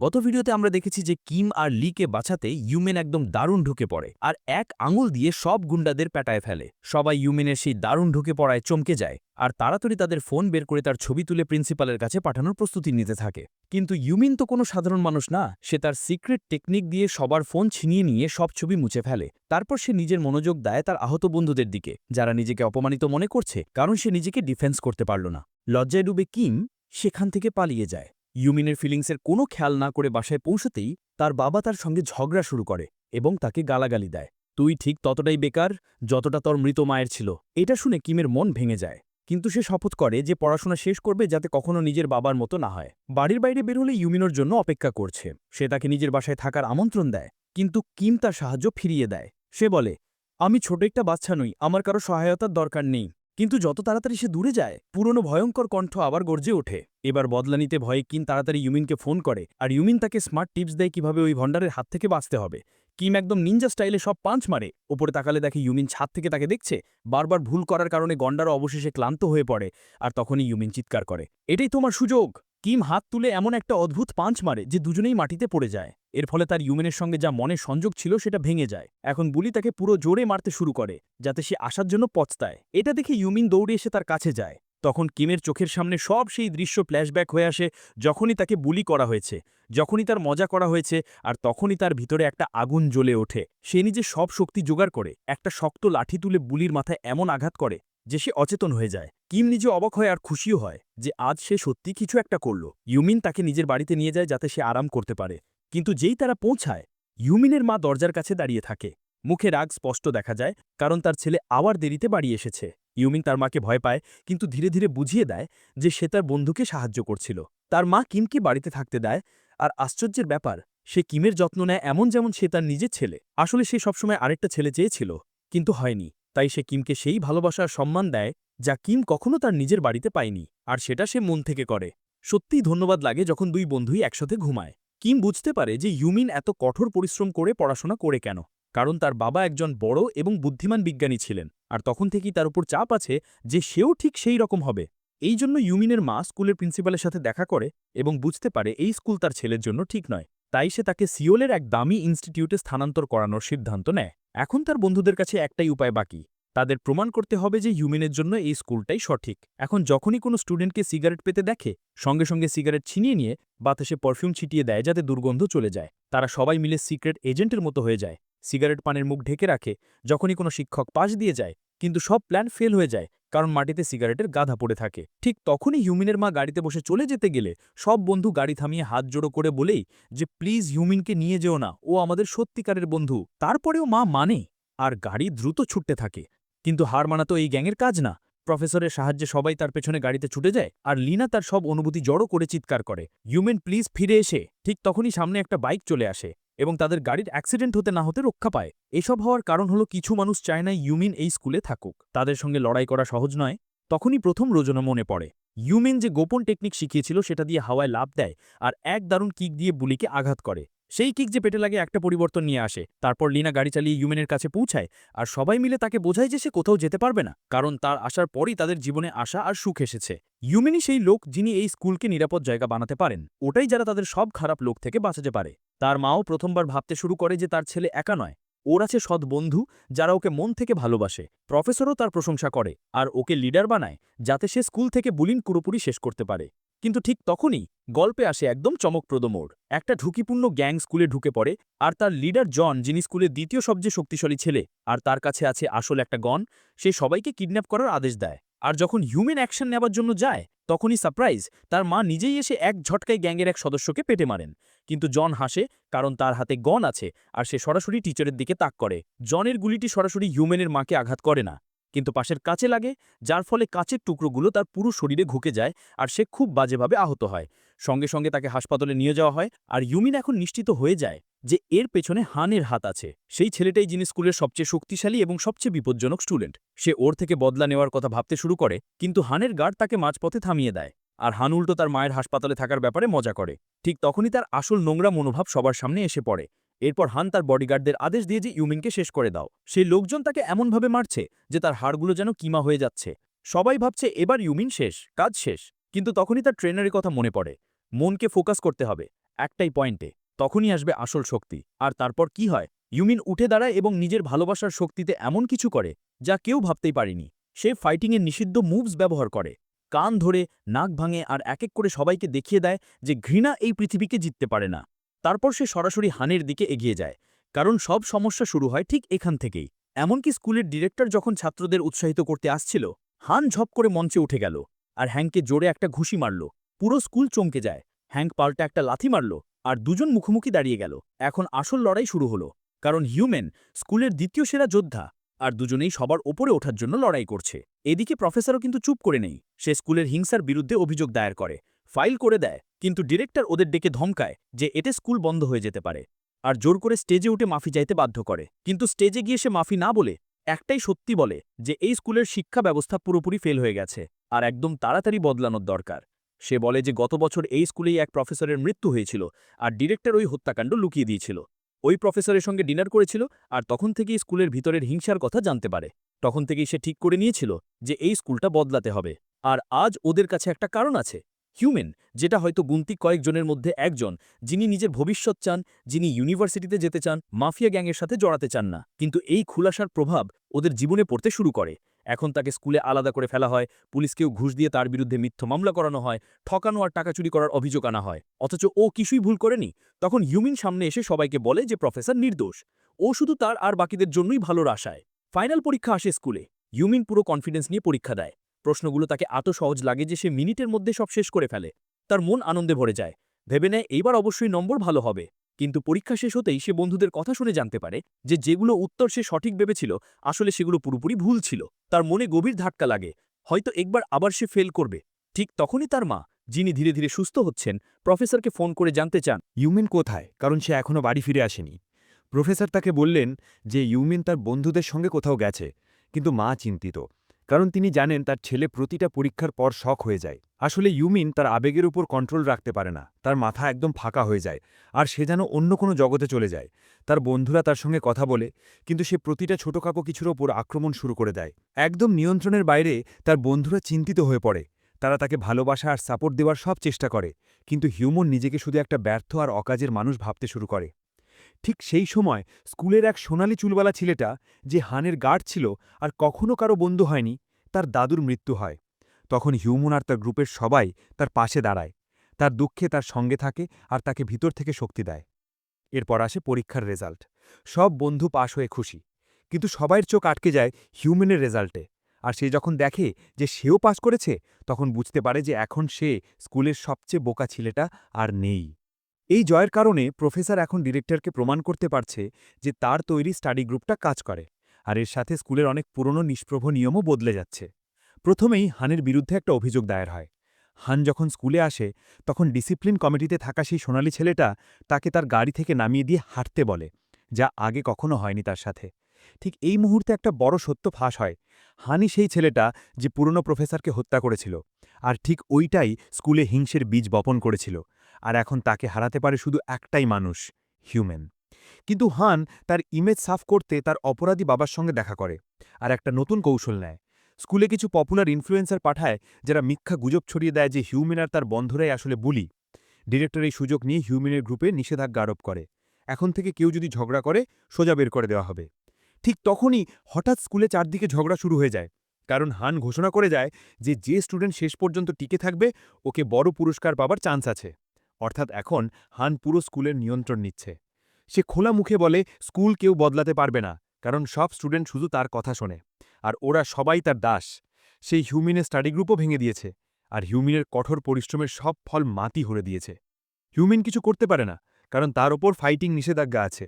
গত ভিডিওতে আমরা দেখেছি যে কিম আর লিকে বাঁচাতে ইউমেন একদম দারুণ ঢুকে পড়ে আর এক আঙুল দিয়ে সব গুন্ডাদের পেটায় ফেলে। সবাই ইউমেনের সেই দারুণ ঢুকে পড়ায় চমকে যায় আর তাড়াতাড়ি তাদের ফোন বের করে তার ছবি তুলে প্রিন্সিপালের কাছে পাঠানোর প্রস্তুতি নিতে থাকে। কিন্তু ইউমিন তো কোনো সাধারণ মানুষ না, সে তার সিক্রেট টেকনিক দিয়ে সবার ফোন ছিনিয়ে নিয়ে সব ছবি মুছে ফেলে। তারপর সে নিজের মনোযোগ দেয় তার আহত বন্ধুদের দিকে, যারা নিজেকে অপমানিত মনে করছে, কারণ সে নিজেকে ডিফেন্স করতে পারল না। লজ্জায় ডুবে কিম সেখান থেকে পালিয়ে যায়। ইউমিনের ফিলিংসের কোনো খেয়াল না করে বাসায় পৌঁছতেই তার বাবা তার সঙ্গে ঝগড়া শুরু করে এবং তাকে গালাগালি দেয়। তুই ঠিক ততটাই বেকার যতটা তোর মৃত মায়ের ছিল। এটা শুনে কিমের মন ভেঙে যায়। কিন্তু সে শপথ করে যে পড়াশোনা শেষ করবে যাতে কখনো নিজের বাবার মতো না হয়। বাড়ির বাইরে বেরোলে ইউমিনোর জন্য অপেক্ষা করছে। সে তাকে নিজের বাসায় থাকার আমন্ত্রণ দেয়, কিন্তু কিম তার সাহায্য ফিরিয়ে দেয়। সে বলে, আমি ছোট একটা বাচ্চা নই, আমার কারও সহায়তার দরকার নেই। কিন্তু যত তাড়াতাড়ি সে দূরে যায়, পুরনো ভয়ঙ্কর কণ্ঠ আবার গর্জে ওঠে। এবার বদলা নিতে ভয়ে কিন তাড়াতাড়ি ইউমিনকে ফোন করে, আর ইউমিন তাকে স্মার্ট টিপস দেয় কীভাবে ওই ভণ্ডারের হাত থেকে বাঁচতে হবে। কিম একদম নিঞ্জা স্টাইলে সব পাঞ্চ মারে। ওপরে তাকালে দেখে ইউমিন ছাদ থেকে তাকে দেখছে, বারবার ভুল করার কারণে গন্ডারও অবশেষে ক্লান্ত হয়ে পড়ে, আর তখনই ইউমিন চিৎকার করে, এটাই তোমার সুযোগ! কিম হাত তুলে এমন একটা অদ্ভুত পাঁচ মারে, যে দুজনেই মাটিতে পড়ে যায়। এর ফলে তার ইউমেনের সঙ্গে যা মনের সংযোগ ছিল সেটা ভেঙে যায়। এখন বুলি তাকে পুরো জোরে মারতে শুরু করে, যাতে সে আসার জন্য পচতায় এটা দেখে ইউমিন দৌড়ে এসে তার কাছে যায়। তখন কিমের চোখের সামনে সব সেই দৃশ্য ফ্ল্যাশব্যাক হয়ে আসে, যখনই তাকে বুলি করা হয়েছে, যখনই তার মজা করা হয়েছে, আর তখনই তার ভিতরে একটা আগুন জ্বলে ওঠে। সে নিজে সব শক্তি জোগাড় করে, একটা শক্ত লাঠি তুলে বুলির মাথায় এমন আঘাত করে যে সে অচেতন হয়ে যায়। কিম নিজে অবাক হয় আর খুশিও হয় যে আজ সে সত্যি কিছু একটা করল। ইউমিন তাকে নিজের বাড়িতে নিয়ে যায় যাতে সে আরাম করতে পারে। কিন্তু যেই তারা পৌঁছায়, ইউমিনের মা দরজার কাছে দাঁড়িয়ে থাকে। মুখে রাগ স্পষ্ট দেখা যায়, কারণ তার ছেলে আবার দেরিতে বাড়ি এসেছে। ইউমিন তার মাকে ভয় পায়, কিন্তু ধীরে ধীরে বুঝিয়ে দেয় যে সে তার বন্ধুকে সাহায্য করছিল। তার মা কিমকে বাড়িতে থাকতে দেয়, আর আশ্চর্যের ব্যাপার, সে কিমের যত্ন নেয় এমন যেমন সে তার নিজের ছেলে। আসলে সে সবসময় আরেকটা ছেলে চেয়েছিল, কিন্তু হয়নি। তাই সে কিমকে সেই ভালোবাসার সম্মান দেয়, যা কিম কখনো তার নিজের বাড়িতে পায়নি, আর সেটা সে মন থেকে করে। সত্যিই ধন্যবাদ লাগে যখন দুই বন্ধুই একসাথে ঘুমায়। কিম বুঝতে পারে যে ইউমিন এত কঠোর পরিশ্রম করে পড়াশোনা করে কেন? কারণ তার বাবা একজন বড় এবং বুদ্ধিমান বিজ্ঞানী ছিলেন, আর তখন থেকেই তার উপর চাপ আছে যে সেও ঠিক সেই রকম হবে। এই জন্য ইউমিনের মা স্কুলের প্রিন্সিপালের সাথে দেখা করে এবং বুঝতে পারে এই স্কুল তার ছেলের জন্য ঠিক নয়। তাই সে তাকে সিওলের এক দামি ইনস্টিটিউটে স্থানান্তর করানোর সিদ্ধান্ত নেয়। এখন তার বন্ধুদের কাছে একটাই উপায় বাকি। তাদের প্রমাণ করতে হবে যে ইউমিনের জন্য এই স্কুলটাই সঠিক। এখন যখনই কোনো স্টুডেন্টকে সিগারেট পেতে দেখে, সঙ্গে সঙ্গে সিগারেট ছিনিয়ে নিয়ে বাতাসে পারফিউম ছিটিয়ে দেয় যাতে দুর্গন্ধ চলে যায়। তারা সবাই মিলে সিক্রেট এজেন্টের মতো হয়ে যায়। সিগারেট পানের মুখ ঢেকে রাখে, যখনই কোনো শিক্ষক পাশ দিয়ে যায়, কিন্তু সব প্ল্যান ফেল হয়ে যায়, কারণ মাটিতে সিগারেটের গাধা পড়ে থাকে। ঠিক তখনই হিউমিনের মা গাড়িতে বসে চলে যেতে গেলে সব বন্ধু গাড়ি থামিয়ে হাত জোড়ো করে বলেই যে, প্লিজ হিউমিনকে নিয়ে যেও না, ও আমাদের সত্যিকারের বন্ধু। তারপরেও মা মানে আর গাড়ি দ্রুত ছুটতে থাকে। কিন্তু হার মানা তো এই গ্যাংয়ের কাজ না। প্রফেসরের সাহায্যে সবাই তার পেছনে গাড়িতে ছুটে যায় আর লিনা তার সব অনুভূতি জড়ো করে চিৎকার করে। হিউম্যান, প্লিজ ফিরে এসে। ঠিক তখনই সামনে একটা বাইক চলে আসে এবং তাদের গাড়ির অ্যাক্সিডেন্ট হতে না হতে রক্ষা পায়। এসব হওয়ার কারণ হলো কিছু মানুষ চায় না ইউমিন এই স্কুলে থাকুক। তাদের সঙ্গে লড়াই করা সহজ নয়। তখনই প্রথম রোজনা মনে পড়ে। ইউমিন যে গোপন টেকনিক শিখিয়েছিল সেটা দিয়ে হাওয়ায় লাভ দেয় আর এক দারুণ কিক দিয়ে বুলিকে আঘাত করে। সেই কিক যে পেটে লাগে একটা পরিবর্তন নিয়ে আসে। তারপর লিনা গাড়ি চালিয়ে ইউমেনের কাছে পৌঁছায় আর সবাই মিলে তাকে বোঝায় যে সে কোথাও যেতে পারবে না, কারণ তার আসার পরই তাদের জীবনে আশা আর সুখ এসেছে। ইউমিনই সেই লোক যিনি এই স্কুলকে নিরাপদ জায়গা বানাতে পারেন, ওটাই যারা তাদের সব খারাপ লোক থেকে বাঁচাতে পারে। তার মাও প্রথমবার ভাবতে শুরু করে যে তার ছেলে একা নয়, ওর আছে সৎ বন্ধু যারা ওকে মন থেকে ভালোবাসে, প্রফেসরও তার প্রশংসা করে আর ওকে লিডার বানায় যাতে সে স্কুল থেকে বুলিন পুরোপুরি শেষ করতে পারে। কিন্তু ঠিক তখনই গল্পে আসে একদম চমকপ্রদ মোড়। একটা ঝুঁকিপূর্ণ গ্যাং স্কুলে ঢুকে পড়ে আর তার লিডার জন, যিনি স্কুলের দ্বিতীয় সবচেয়ে শক্তিশালী ছেলে, আর তার কাছে আছে আসল একটা গন সে সবাইকে কিডন্যাপ করার আদেশ দেয়। আর যখন হিউম্যান অ্যাকশন নেবার জন্য যায়, তখনই সারপ্রাইজ, তার মা নিজেই এসে এক ঝটকায় গ্যাংয়ের এক সদস্যকে পেটে মারেন। কিন্তু জন হাসে, কারণ তার হাতে গন আছে, আর সে সরাসরি টিচারের দিকে তাক করে। জনের গুলিটি সরাসরি হিউম্যানের মাকে আঘাত করে না। কিন্তু পাশের কাছে লাগে, যার ফলে কাচের টুকরোগুলো তার পুরো শরীরে ঘুকে যায় আর সে খুব বাজেভাবে আহত হয়। সঙ্গে সঙ্গে তাকে হাসপাতালে নিয়ে যাওয়া হয় আর ইউমিন এখন নিশ্চিত হয়ে যায় যে এর পেছনে হানের হাত আছে। সেই ছেলেটাই যিনি স্কুলের সবচেয়ে শক্তিশালী এবং সবচেয়ে বিপজ্জনক স্টুডেন্ট। সে ওর থেকে বদলা নেওয়ার কথা ভাবতে শুরু করে, কিন্তু হানের গার্ড তাকে মাঝপথে থামিয়ে দেয় আর হান উল্টো তার মায়ের হাসপাতালে থাকার ব্যাপারে মজা করে। ঠিক তখনই তার আসল নোংরা মনোভাব সবার সামনে এসে পড়ে। এরপর হান তার বডিগার্ডদের আদেশ দিয়ে যে ইউমিনকে শেষ করে দাও। সেই লোকজন তাকে এমনভাবে মারছে যে তার হাড়গুলো যেন কিমা হয়ে যাচ্ছে। সবাই ভাবছে এবার ইউমিন শেষ, কাজ শেষ। কিন্তু তখনই তার ট্রেনারের কথা মনে পড়ে। মনকে ফোকাস করতে হবে একটাই পয়েন্টে। তখনই আসবে আসল শক্তি। আর তারপর কি হয়? ইউমিন উঠে দাঁড়ায় এবং নিজের ভালোবাসার শক্তিতে এমন কিছু করে যা কেউ ভাবতেই পারেনি। সে ফাইটিংয়ের নিষিদ্ধ মুভস ব্যবহার করে। কান ধরে, নাক ভাঙে আর এক এক করে সবাইকে দেখিয়ে দেয় যে ঘৃণা এই পৃথিবীকে জিততে পারে না। তারপর সে সরাসরি হানের দিকে এগিয়ে যায়, কারণ সব সমস্যা শুরু হয় ঠিক এখান থেকেই। এমনকি স্কুলের ডিরেক্টর যখন ছাত্রদের উৎসাহিত করতে আসছিল, হান ঝপ করে মঞ্চে উঠে গেল আর হ্যাংকে জোরে একটা ঘুষি মারল। পুরো স্কুল চমকে যায়। হ্যাংক পাল্টা একটা লাথি মারল আর দুজন মুখোমুখি দাঁড়িয়ে গেল। এখন আসল লড়াই শুরু হলো, কারণ হিউম্যান স্কুলের দ্বিতীয় সেরা যোদ্ধা আর দুজনেই সবার ওপরে ওঠার জন্য লড়াই করছে। এদিকে প্রফেসরও কিন্তু চুপ করে নেই। সে স্কুলের হিংসার বিরুদ্ধে অভিযোগ দায়ের করে। ফাইল করে দেয়, কিন্তু ডিরেক্টর ওদের ডেকে ধমকায় যে এতে স্কুল বন্ধ হয়ে যেতে পারে আর জোর করে স্টেজে উঠে মাফি চাইতে বাধ্য করে। কিন্তু স্টেজে গিয়ে সে মাফি না বলে একটাই সত্যি বলে যে এই স্কুলের শিক্ষা ব্যবস্থা পুরোপুরি ফেল হয়ে গেছে আর একদম তাড়াতাড়ি বদলানোর দরকার। সে বলে যে গত বছর এই স্কুলেই এক প্রফেসরের মৃত্যু হয়েছিল আর ডিরেক্টর ওই হত্যাকাণ্ড লুকিয়ে দিয়েছিল। ওই প্রফেসরের সঙ্গে ডিনার করেছিল আর তখন থেকেই স্কুলের ভিতরের হিংসার কথা জানতে পারে। তখন থেকেই সে ঠিক করে নিয়েছিল যে এই স্কুলটা বদলাতে হবে। আর আজ ওদের কাছে একটা কারণ আছে। হিউম্যান যেটা হয়তো গুন্তি কয়েকজনের মধ্যে একজন, যিনি নিজের ভবিষ্যৎ চান, যিনি ইউনিভার্সিটিতে যেতে চান, মাফিয়া গ্যাংয়ের সাথে জড়াতে চান না। কিন্তু এই খুলাসার প্রভাব ওদের জীবনে পড়তে শুরু করে। এখন তাকে স্কুলে আলাদা করে ফেলা হয়, পুলিশকেও ঘুষ দিয়ে তার বিরুদ্ধে মিথ্য মামলা করানো হয়, ঠকানো আর টাকা চুরি করার অভিযোগ আনা হয়। অথচ ও কিছুই ভুল করেনি। তখন হিউমিন সামনে এসে সবাইকে বলে যে প্রফেসর নির্দোষ। ও শুধু তার আর বাকিদের জন্যই ভালোর আশায় ফাইনাল পরীক্ষা আসে স্কুলে। ইউমিন পুরো কনফিডেন্স নিয়ে পরীক্ষা দেয়। প্রশ্নগুলো তাকে এত সহজ লাগে যে সে মিনিটের মধ্যে সব শেষ করে ফেলে। তার মন আনন্দে ভরে যায়। ভেবে নেয় এইবার অবশ্যই নম্বর ভালো হবে। কিন্তু পরীক্ষা শেষ হতেই সে বন্ধুদের কথা শুনে জানতে পারে যে যেগুলো উত্তর সে সঠিক ভেবেছিল, আসলে সেগুলো পুরোপুরি ভুল ছিল। তার মনে গভীর ধাক্কা লাগে। হয়তো একবার আবার সে ফেল করবে। ঠিক তখনই তার মা, যিনি ধীরে ধীরে সুস্থ হচ্ছেন প্রফেসরকে ফোন করে জানতে চান, ইউমেন কোথায়? কারণ সে এখনও বাড়ি ফিরে আসেনি। প্রফেসর তাকে বললেন যে, ইউমেন তার বন্ধুদের সঙ্গে কোথাও গেছে। কিন্তু মা চিন্তিত। কারণ তিনি জানেন তার ছেলে প্রতিটা পরীক্ষার পর শখ হয়ে যায়। আসলে ইউমিন তার আবেগের উপর কন্ট্রোল রাখতে পারে না, তার মাথা একদম ফাঁকা হয়ে যায়, আর সে যেন অন্য কোনো জগতে চলে যায়। তার বন্ধুরা তার সঙ্গে কথা বলে, কিন্তু সে প্রতিটা ছোটখাটো কিছুর ওপর আক্রমণ শুরু করে দেয়। একদম নিয়ন্ত্রণের বাইরে তার বন্ধুরা চিন্তিত হয়ে পড়ে। তারা তাকে ভালোবাসা আর সাপোর্ট দেওয়ার সব চেষ্টা করে, কিন্তু হিউমন নিজেকে শুধু একটা ব্যর্থ আর অকাজের মানুষ ভাবতে শুরু করে। ঠিক সেই সময় স্কুলের এক সোনালি চুলওয়ালা ছেলেটা যে হানের গার্ড ছিল আর কখনো কারও বন্ধু হয়নি, তার দাদুর মৃত্যু হয়। তখন হিউমন আর তার গ্রুপের সবাই তার পাশে দাঁড়ায়। তার দুঃখে তার সঙ্গে থাকে আর তাকে ভিতর থেকে শক্তি দেয়। এরপর আসে পরীক্ষার রেজাল্ট। সব বন্ধু পাশ হয়ে খুশি। কিন্তু সবাইয়ের চোখ আটকে যায় হিউম্যানের রেজাল্টে। আর সে যখন দেখে যে সেও পাস করেছে, তখন বুঝতে পারে যে এখন সে স্কুলের সবচেয়ে বোকা ছেলেটা আর নেই। এই জয়ের কারণে প্রফেসর এখন ডিরেক্টরকে প্রমাণ করতে পারছে যে তার তৈরি স্টাডি গ্রুপটা কাজ করে, আর এর সাথে স্কুলের অনেক পুরনো নিষ্প্রভ নিয়মও বদলে যাচ্ছে। প্রথমেই হানের বিরুদ্ধে একটা অভিযোগ দায়ের হয়। হান যখন স্কুলে আসে, তখন ডিসিপ্লিন কমিটিতে থাকা সেই সোনালি ছেলেটা তাকে তার গাড়ি থেকে নামিয়ে দিয়ে হাঁটতে বলে, যা আগে কখনো হয়নি তার সাথে। ঠিক এই মুহূর্তে একটা বড় সত্য ফাঁস হয়। হানি সেই ছেলেটা যে পুরনো প্রফেসরকে হত্যা করেছিল, আর ঠিক ওইটাই স্কুলে হিংসের বীজ বপন করেছিল। আর এখন তাকে হারাতে পারে শুধু একটাই মানুষ হিউম্যান কিন্তু হান তার ইমেজ সাফ করতে তার অপরাধী বাবার সঙ্গে দেখা করে আর একটা নতুন কৌশল নেয়। স্কুলে কিছু পপুলার ইনফ্লুয়েন্সার পাঠায় যারা মিথ্যা গুজব ছড়িয়ে দেয় যে হিউম্যান আর তার বন্ধুরাই আসলে বুলি। ডিরেক্টর এই সুযোগ নিয়ে হিউম্যানের গ্রুপে নিষেধাজ্ঞা আরোপ করে। এখন থেকে কেউ যদি ঝগড়া করে, সোজা বের করে দেওয়া হবে। ঠিক তখনই হঠাৎ স্কুলে চারদিকে ঝগড়া শুরু হয়ে যায়। কারণ হান ঘোষণা করে যায় যে যে স্টুডেন্ট শেষ পর্যন্ত টিকে থাকবে, ওকে বড় পুরস্কার পাবার চান্স আছে। অর্থাৎ এখন হান পুরো স্কুলের নিয়ন্ত্রণ নিচ্ছে। সে খোলা মুখে বলে, স্কুল কেউ বদলাতে পারবে না, কারণ সব স্টুডেন্ট শুধু তার কথা শোনে, আর ওরা সবাই তার দাস। সেই হিউমিনের স্টাডি গ্রুপও ভেঙে দিয়েছে, আর হিউমিনের কঠোর পরিশ্রমের সব ফল মাতি হরে দিয়েছে। হিউমিন কিছু করতে পারে না, কারণ তার ওপর ফাইটিং নিষেধাজ্ঞা আছে।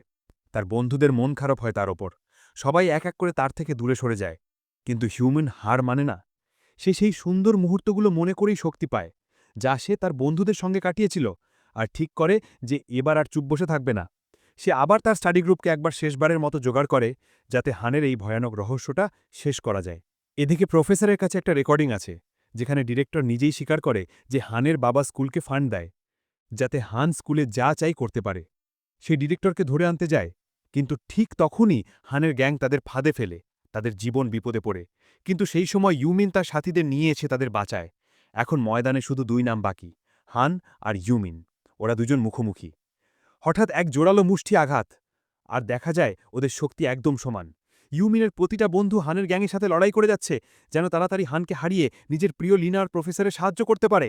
তার বন্ধুদের মন খারাপ হয় তার ওপর। সবাই এক এক করে তার থেকে দূরে সরে যায়। কিন্তু হিউম্যান হার মানে না। সে সেই সুন্দর মুহূর্তগুলো মনে করেই শক্তি পায়। যা সে তার বন্ধুদের সঙ্গে কাটিয়েছিল আর ঠিক করে যে এবার আর চুপ বসে থাকবে না। সে আবার তার স্টাডি গ্রুপকে একবার শেষবারের মতো জোগাড় করে, যাতে হানের এই ভয়ানক রহস্যটা শেষ করা যায়। এদিকে প্রফেসরের কাছে একটা রেকর্ডিং আছে, যেখানে ডিরেক্টর নিজেই স্বীকার করে যে হানের বাবা স্কুলকে ফান্ড দেয়, যাতে হান স্কুলে যা চাই করতে পারে। সে ডিরেক্টরকে ধরে আনতে যায়, কিন্তু ঠিক তখনই হানের গ্যাং তাদের ফাঁদে ফেলে, তাদের জীবন বিপদে পড়ে। কিন্তু সেই সময় ইউমিন তার সাথীদের নিয়ে এসে তাদের বাঁচায়। এখন ময়দানে শুধু দুই নাম বাকি, হান আর ইউমিন। ওরা দুজন মুখোমুখি। হঠাৎ এক জোরালো মুষ্টি আঘাত। আর দেখা যায়, ওদের শক্তি একদম সমান। ইউমিনের প্রতিটা বন্ধু হানের গ্যাংয়ের সাথে লড়াই করে যাচ্ছে, যেন তাড়াতাড়ি হানকে হারিয়ে নিজের প্রিয় লিনার প্রফেসরের সাহায্য করতে পারে।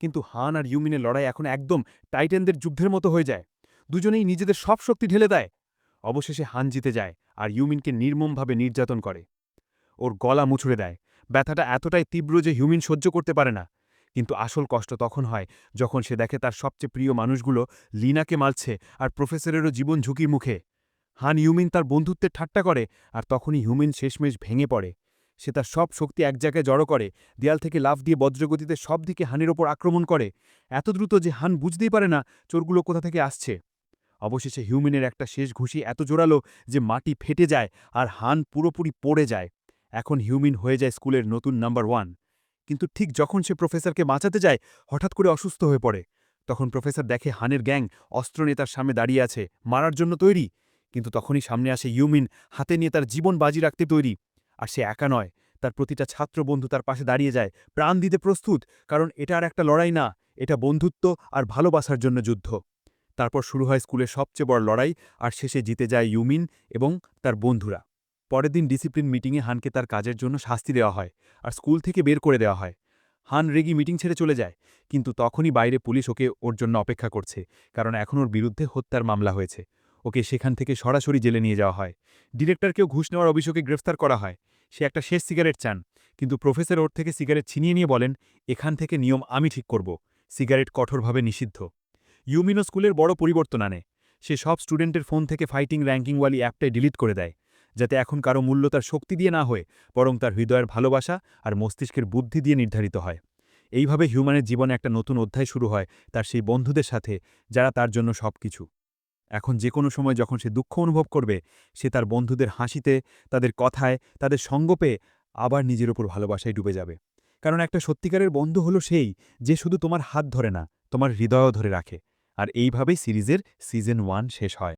কিন্তু হান আর ইউমিনের লড়াই এখন একদম টাইটেনদের যুদ্ধের মতো হয়ে যায়। দুজনেই নিজেদের সব শক্তি ঢেলে দেয়। অবশেষে হান জিতে যায়, আর ইউমিনকে নির্মমভাবে নির্যাতন করে। ওর গলা মুছড়ে দেয়। ব্যথাটা এতটাই তীব্র যে হিউমিন সহ্য করতে পারে না। কিন্তু আসল কষ্ট তখন হয় যখন সে দেখে তার সবচেয়ে প্রিয় মানুষগুলো লিনাকে মারছে আর প্রফেসরেরও জীবন ঝুঁকির মুখে। হান ইউমিন তার বন্ধুত্বের ঠাট্টা করে আর তখনই হিউমিন শেষমেশ ভেঙে পড়ে। সে তার সব শক্তি এক জায়গায় জড়ো করে, দেয়াল থেকে লাফ দিয়ে বজ্রগতিতে সব দিকে হানের ওপর আক্রমণ করে। এত দ্রুত যে হান বুঝতেই পারে না চোরগুলো কোথা থেকে আসছে। অবশেষে হিউমিনের একটা শেষ ঘুষি এত জোরালো যে মাটি ফেটে যায় আর হান পুরোপুরি পড়ে যায়। এখন হিউমিন হয়ে যায় স্কুলের নতুন নাম্বার ওয়ান। কিন্তু ঠিক যখন সে প্রফেসরকে বাঁচাতে যায়, হঠাৎ করে অসুস্থ হয়ে পড়ে। তখন প্রফেসর দেখে হানের গ্যাং অস্ত্র নিয়ে তার সামনে দাঁড়িয়ে আছে, মারার জন্য তৈরি। কিন্তু তখনই সামনে আসে ইউমিন হাতে নিয়ে তার জীবন বাজি রাখতে তৈরি। আর সে একা নয়, তার প্রতিটা ছাত্র বন্ধু তার পাশে দাঁড়িয়ে যায়। প্রাণ দিতে প্রস্তুত, কারণ এটা আর একটা লড়াই না, এটা বন্ধুত্ব আর ভালোবাসার জন্য যুদ্ধ। তারপর শুরু হয় স্কুলের সবচেয়ে বড় লড়াই, আর শেষে জিতে যায় ইউমিন এবং তার বন্ধুরা। পরের দিন ডিসিপ্লিন মিটিংয়ে হানকে তার কাজের জন্য শাস্তি দেওয়া হয় আর স্কুল থেকে বের করে দেওয়া হয়। হান রেগি মিটিং ছেড়ে চলে যায়, কিন্তু তখনই বাইরে পুলিশ ওকে ওর জন্য অপেক্ষা করছে, কারণ এখন ওর বিরুদ্ধে হত্যার মামলা হয়েছে। ওকে সেখান থেকে সরাসরি জেলে নিয়ে যাওয়া হয়। ডিরেক্টরকেও ঘুষ নেওয়ার অভিযোগে গ্রেফতার করা হয়। সে একটা শেষ সিগারেট চান, কিন্তু প্রফেসর ওর থেকে সিগারেট ছিনিয়ে নিয়ে বলেন, এখান থেকে নিয়ম আমি ঠিক করব। সিগারেট কঠোরভাবে নিষিদ্ধ। ইউমিনো স্কুলের বড় পরিবর্তন আনে। সে সব স্টুডেন্টের ফোন থেকে ফাইটিং র্যাঙ্কিংওয়ালি অ্যাপটাই ডিলিট করে দেয়। যাতে এখন কারও মূল্য তার শক্তি দিয়ে না হয়ে, বরং তার হৃদয়ের ভালোবাসা আর মস্তিষ্কের বুদ্ধি দিয়ে নির্ধারিত হয়। এইভাবে হিউম্যানের জীবনে একটা নতুন অধ্যায় শুরু হয় তার সেই বন্ধুদের সাথে, যারা তার জন্য সব কিছু এখন যে কোনো সময় যখন সে দুঃখ অনুভব করবে, সে তার বন্ধুদের হাসিতে, তাদের কথায়, তাদের সঙ্গ পেয়ে আবার নিজের ওপর ভালোবাসায় ডুবে যাবে। কারণ একটা সত্যিকারের বন্ধু হলো সেই যে শুধু তোমার হাত ধরে না, তোমার হৃদয়ও ধরে রাখে। আর এইভাবেই সিরিজের সিজন ওয়ান শেষ হয়।